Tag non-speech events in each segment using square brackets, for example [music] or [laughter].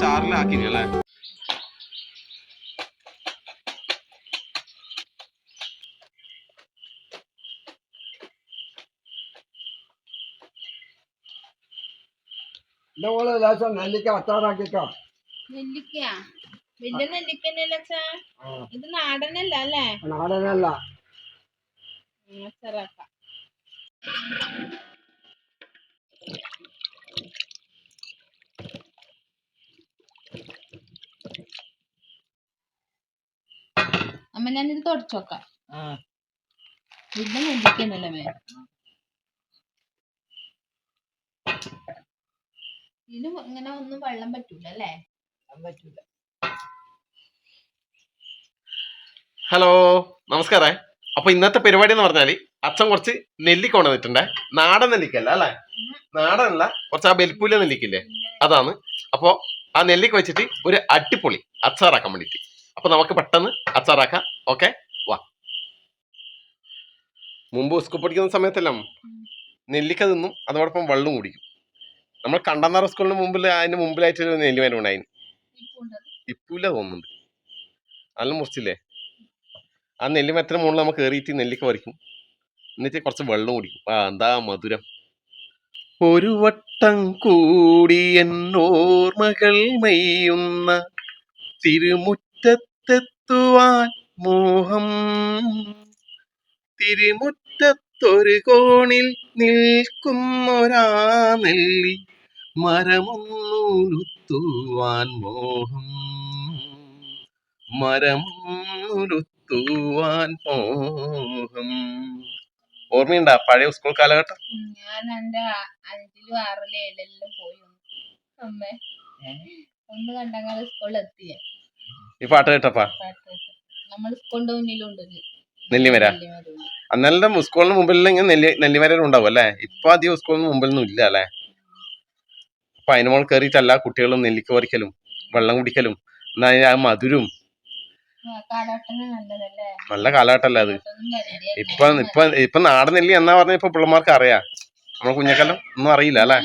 ചാറിലാക്കി അല്ലേ ഇതുപോലെ ലേശം നെല്ലിക്ക അച്ചാറാക്കിക്കോ നെല്ലിക്കയാ? വലിയ നെല്ലിക്ക അച്ഛാ? ഇത് നാടനല്ല അല്ലേ? നാടനല്ല. അച്ചാറാക്കാം അമ്മ ഞാൻ ഞാനിത് തുടച്ചോക്കാം. ഇത് നെല്ലിക്കന്നല്ലേ മേ ഇതിന് ഇങ്ങനെ ഒന്നും വെള്ളം പറ്റൂല അല്ലേ? പറ്റൂല. ഹലോ നമസ്കാരം. അപ്പൊ ഇന്നത്തെ പരിപാടി എന്ന് പറഞ്ഞാൽ അച്ഛൻ കുറച്ച് നെല്ലിക്ക കൊണ്ടുവന്നിട്ടുണ്ടേ നാടൻ നെല്ലിക്കല്ല അല്ലേ? അല്ല കുറച്ച് ആ ബെൽപ്പൂല നെല്ലിക്കില്ലേ അതാണ്. അപ്പോ ആ നെല്ലിക്ക വെച്ചിട്ട് ഒരു അടിപൊളി അച്ചാറാക്കാൻ വേണ്ടിട്ട് അപ്പൊ നമുക്ക് പെട്ടെന്ന് അച്ചാറാക്കാം. ഓക്കെ വാ. മുമ്പ് സ്കൂൾ പഠിക്കുന്ന സമയത്തെല്ലാം നെല്ലിക്ക തിന്നും അതോടൊപ്പം വെള്ളം കുടിക്കും. നമ്മൾ കണ്ടന്നാറ സ്കൂളിന് മുമ്പിൽ അതിന് മുമ്പിലായിട്ട് ഒരു നെല്ലിമരം ഉണ്ടായിരുന്നു ഇപ്പൊ ഉണ്ട്. ഇപ്പൂല തോന്നുന്നുണ്ട്. നല്ല മുറിച്ചില്ലേ? ആ നെല്ലിമരത്തിന് മുകളിൽ നമുക്ക് കയറിയിട്ട് നെല്ലിക്ക പറിക്കും. എന്നിട്ട് കുറച്ച് വെള്ളം കുടിക്കും. ആ എന്താ മധുരം? ഒരു വട്ടം കൂടി എന്നോർമകൾ മെയ്യുന്ന തിരുമുറ്റത്തെത്തുവാൻ മോഹം. തിരുമുറ്റത്തൊരു കോണിൽ നിൽക്കുന്നൊരാ നെല്ലി. മരമൊന്നുലുത്തുവാൻ മോഹം. മരമൊന്നുലുത്തുവാൻ മോഹം. ഓർമ്മയുണ്ടാ പഴയ സ്കൂൾ കാലഘട്ടം? ഞാൻ എന്റെ അഞ്ചിലും ആറിലും ഏഴിലും പോയി. അമ്മേ ഒന്ന് കണ്ടങ്ങൾ സ്കൂളിൽ എത്തിയ ഈ പാട്ട് കേട്ടപ്പാ? നെല്ലിമര. അന്നെല്ലാം സ്കൂളിന് മുമ്പിൽ നെല്ലിമര നെല്ലി നെല്ലിമരം ഉണ്ടാവും അല്ലേ? ഇപ്പൊ അധികം സ്കൂളിന് മുമ്പിലൊന്നും ഇല്ല അല്ലേ? അപ്പൊ അതിന് മോൾ കയറിയിട്ട് എല്ലാ കുട്ടികളും നെല്ലിക്ക പറിക്കലും വെള്ളം കുടിക്കലും എന്നാ ആ മധുരും. നല്ല കാലഘട്ടമല്ലേ അത്. ഇപ്പൊ ഇപ്പൊ ഇപ്പൊ നാടൻ നെല്ലി എന്നാ പറഞ്ഞ ഇപ്പൊ പിള്ളമാർക്ക് അറിയാ? നമ്മളെ കുഞ്ഞക്കാലം ഒന്നും അറിയില്ല അല്ലെ?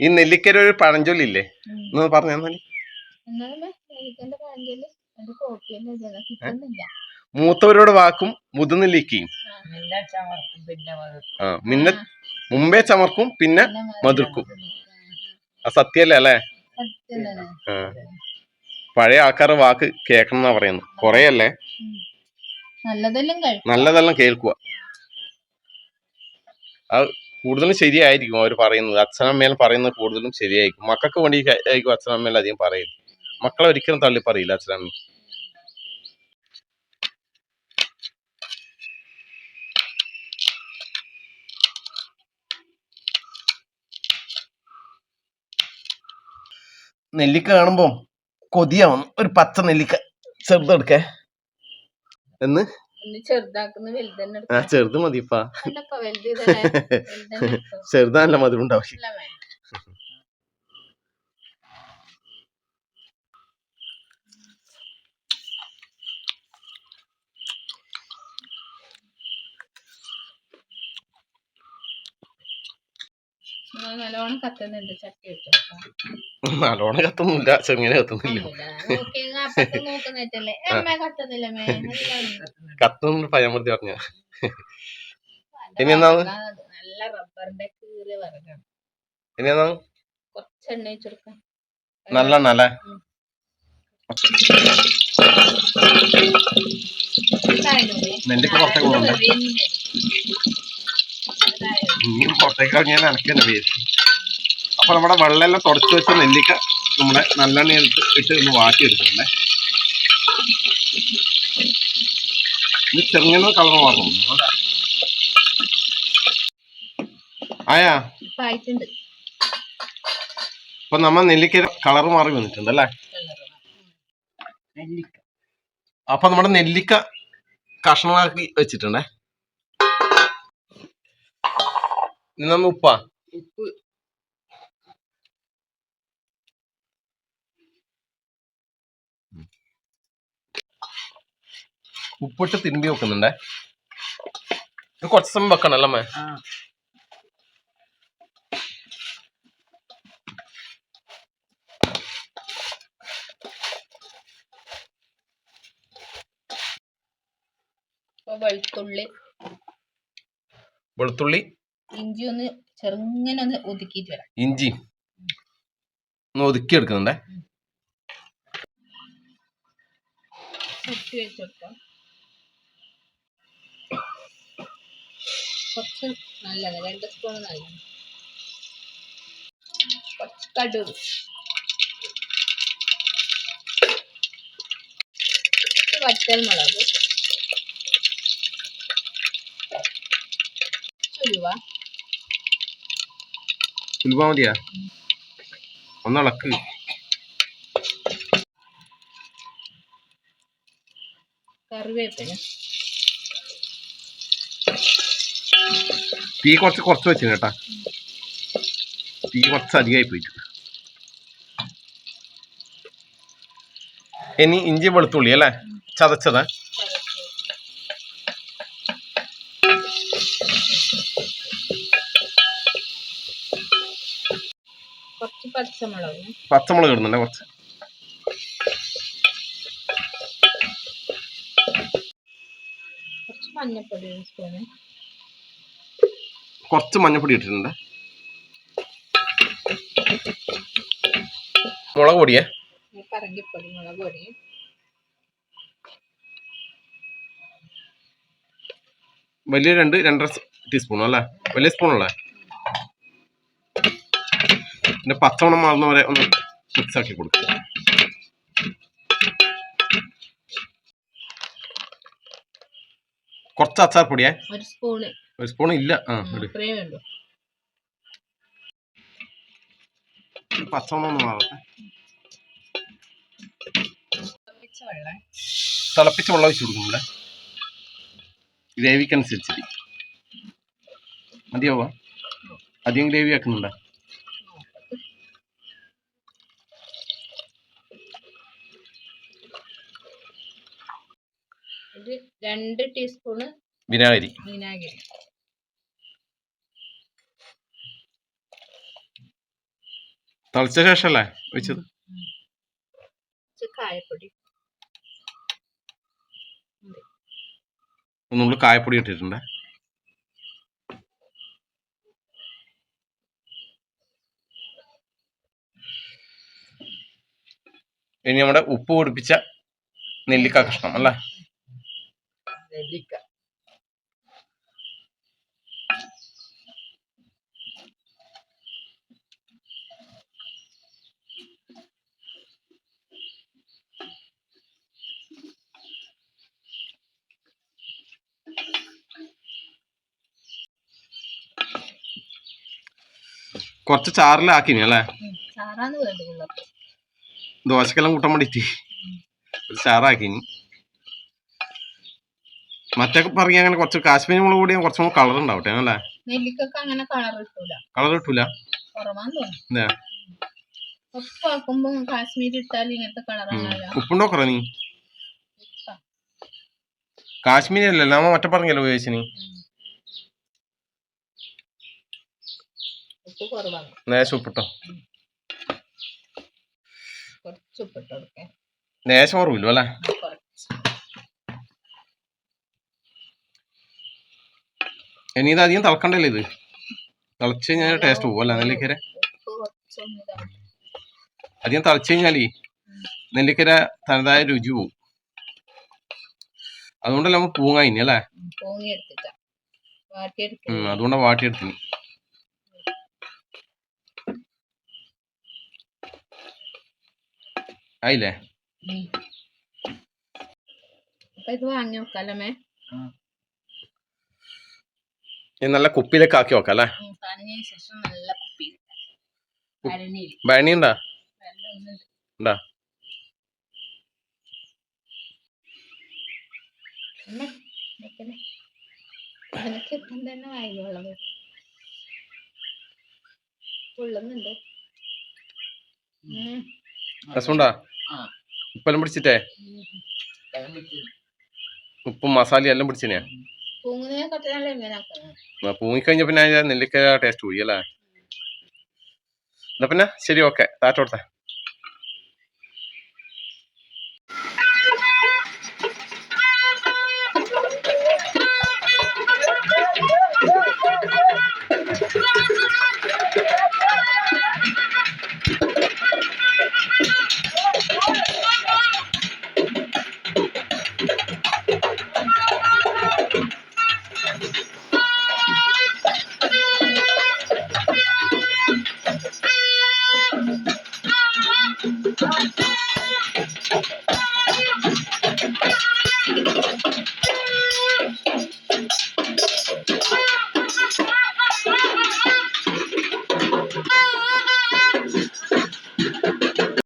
ഈ നെല്ലിക്കര ഒരു പഴഞ്ചൊല്ലില്ലേ ഒന്ന് പറഞ്ഞു തന്നാൽ. എന്നാലും കിട്ടുന്നില്ല. മൂത്തവരോട് വാക്കും പിന്നെ ആ മിന്ന മുമ്പേ ചമർക്കും പിന്നെ മതിർക്കും. സത്യല്ലേ അല്ലേ? പഴയ ആൾക്കാരുടെ വാക്ക് കേൾക്കണം എന്നാ പറയുന്നത്. കൊറേ അല്ലേ. നല്ലതെല്ലാം കേൾക്കുക അത് കൂടുതലും ശരിയായിരിക്കും അവർ പറയുന്നത്. അച്ഛനമ്മേൽ പറയുന്നത് കൂടുതലും ശരിയായിരിക്കും. മക്കൾക്ക് വേണ്ടി ആയിരിക്കും അച്ഛനമ്മേൽ അധികം പറയുന്നത്. മക്കളെ ഒരിക്കലും തള്ളി പറയില്ല അച്ഛനമ്മ. നെല്ലിക്ക കാണുമ്പോ കൊതിയാവുന്നു ഒരു പച്ച നെല്ലിക്ക ചെറുതെടുക്കേ. എന്ന്? ആ ചെറുത് മതിപ്പാ. [laughs] ചെറുതാണല്ലോ മധുരം ഉണ്ടാവും. നല്ലോണം കത്തുന്നുണ്ട് ചട്ടി വെച്ചോ. നല്ലോണം കത്തുന്നില്ല ചെങ്ങനെ കത്തുന്നില്ല. കത്തുന്നു പയ്യമൃത്തി പറഞ്ഞ. നല്ല ഇനി അത്. നല്ല റബ്ബറിന്റെ ഇനി എന്നാ? കുറച്ച് എണ്ണ വെച്ചെടുക്കാം നല്ലെണ്ണ അല്ലേ നെല്ലിക്ക പുറത്തേക്ക് പോകണ്ടേ? ഇനിയും പുറത്തേക്ക് ഇറങ്ങിയാൽ എനിക്ക് തന്നെ പേര് അപ്പൊ നമ്മുടെ വെള്ളമെല്ലാം തുടച്ചു വെച്ച നെല്ലിക്ക നമ്മുടെ നല്ലെണ്ണ എടുത്ത് ഇട്ട് ഒന്ന് വാട്ടി എടുക്കണ്ടേ ഇത് ചെറുങ്ങനെ കളർ മാറുന്നു ആയാ? ഇപ്പൊ നമ്മ നെല്ലിക്ക കളർ മാറി വന്നിട്ടുണ്ട് അല്ലേ? നെല്ലിക്ക. അപ്പൊ നമ്മുടെ നെല്ലിക്ക കഷ്ണമാക്കി വെച്ചിട്ടുണ്ടേ? നമ്മ ഉപ്പ ഉപ്പ് ഉപ്പിട്ട് തിരുമ്പി വെക്കുന്നുണ്ടേ. ഇത് കുറച്ച് സമയം വെക്കണല്ലേ അമ്മേ? വെളുത്തുള്ളി. വെളുത്തുള്ളി. ഇഞ്ചി ഒന്ന് ചെറുങ്ങനെ ഒന്ന് ഒതുക്കിയിട്ട് വരാം ഇഞ്ചി. ഒന്ന് ഒതുക്കി എടുക്കുന്നുണ്ടേ വറ്റൽമുളക് വെച്ച് കൊടുക്കാം കുറച്ച് നല്ലത് രണ്ട് സ്പൂൺ നല്ലത്. കുറച്ച് കടുക്. കുറച്ച് വറ്റൽ മുളക്. ചുരുവ ഉലുവ മതിയാ? ഒന്നളക്ക് കറിവേപ്പില. തീ കുറച്ച് കുറച്ച് വെച്ചു കേട്ടാ. തീ കുറച്ച് അധികമായി പോയിട്ട് ഇനി ഇഞ്ചി വെളുത്തുള്ളി അല്ലേ? ചതച്ചതാ. പച്ചമുളക്. പച്ചമുളക് ഇടുന്നുണ്ട് കുറച്ച്. കുറച്ച് മഞ്ഞപ്പൊടി ഒരു സ്പൂണ് കുറച്ച് മഞ്ഞപ്പൊടി ഇട്ടിട്ടുണ്ട്. മുളക് പൊടിയേ? പറങ്കിപ്പൊടി മുളക് പൊടി. വലിയ രണ്ട് രണ്ടര ടീസ്പൂൺ അല്ലേ? വലിയ സ്പൂൺ സ്പൂണല്ലേ പിന്നെ പത്തവണം മാറുന്ന വരെ ഒന്ന് മിക്സ് ആക്കി കൊടുക്കുക. കുറച്ച് അച്ചാർ പൊടിയേ. ഒരു സ്പൂൺ ഇല്ല. ആ പച്ചവണം ഒന്ന് മാറട്ടെ. തിളപ്പിച്ച വെള്ളം. ഒഴിച്ചു കൊടുക്കും ഇവിടെ. കൊടുക്കുന്നുണ്ട് ഗ്രേവിക്കനുസരിച്ചിട്ട് മതിയാവുക അധികം ഗ്രേവി ആക്കുന്നുണ്ടോ ഒരു രണ്ട് ടീസ്പൂണ് വിനാഗിരി. വിനാഗിരി. തളിച്ച ശേഷല്ലേ ഒഴിച്ചത് കായപ്പൊടി. നമ്മൾ കായപ്പൊടി ഇട്ടിട്ടുണ്ട്. ഇനി നമ്മുടെ ഉപ്പ് പൊടിപ്പിച്ച നെല്ലിക്ക കഷ്ണം അല്ലേ നെല്ലിക്ക കുറച്ച് ചാറിലാക്കിനി അല്ലേ? ദോശക്കെല്ലാം കൂട്ടാൻ വേണ്ടിട്ട്. ചാറാക്കിനി. മറ്റേ പറഞ്ഞ അങ്ങനെ കുറച്ച് കാശ്മീരി മുളക് കൂടി കുറച്ചും കൂടെ കളർ ഉണ്ടാവട്ടെ അല്ലേ? നെല്ലിക്കൊക്കെ അങ്ങനെ കളർ കിട്ടൂല. കളർ ഉപ്പുണ്ടോ കുറ നീ? കാശ്മീരി അല്ലല്ലോ നമ്മ മറ്റേ പറഞ്ഞല്ലോ ഉപയോഗിച്ചിനി. ഉപ്പ് കുറവാണ്. നേശം ഉപ്പിട്ടോ കുറച്ച് ഉപ്പിട്ട് കൊടുക്കേ. നേശം കുറവില്ലോ അല്ലേ? ഇനി ഇത് അധികം തിളക്കണ്ടല്ലേ ഇത്? തിളച്ച് കഴിഞ്ഞാൽ ടേസ്റ്റ് പോവല്ല നെല്ലിക്കര? അധികം തിളച്ച് കഴിഞ്ഞാലേ നെല്ലിക്കര തനതായ രുചി പോവും. അതുകൊണ്ടല്ല നമ്മൾ പൂങ്ങ ഇനി അല്ലേ? അതുകൊണ്ടാണ് വാട്ടിയെടുത്തിന് ആയില്ലേ? ഇത് വാങ്ങി വെക്കാലമേ ഇനി നല്ല കുപ്പിയിലേക്ക് ആക്കി വെക്കാം അല്ലേ? ബയണി ഉണ്ടാ? ഉണ്ടാ പൊള്ളുന്നുണ്ട്. രസമുണ്ടാ. ഉപ്പെല്ലാം പിടിച്ചിട്ടേ? ഉപ്പും മസാലയും എല്ലാം പിടിച്ചേ പൂങ്ങിക്കഴിഞ്ഞ പിന്നെ നെല്ലിക്ക ടേസ്റ്റ് പോയി അല്ലേ? എന്നാ പിന്നെ ശരി ഓക്കെ താറ്റോട്ടെ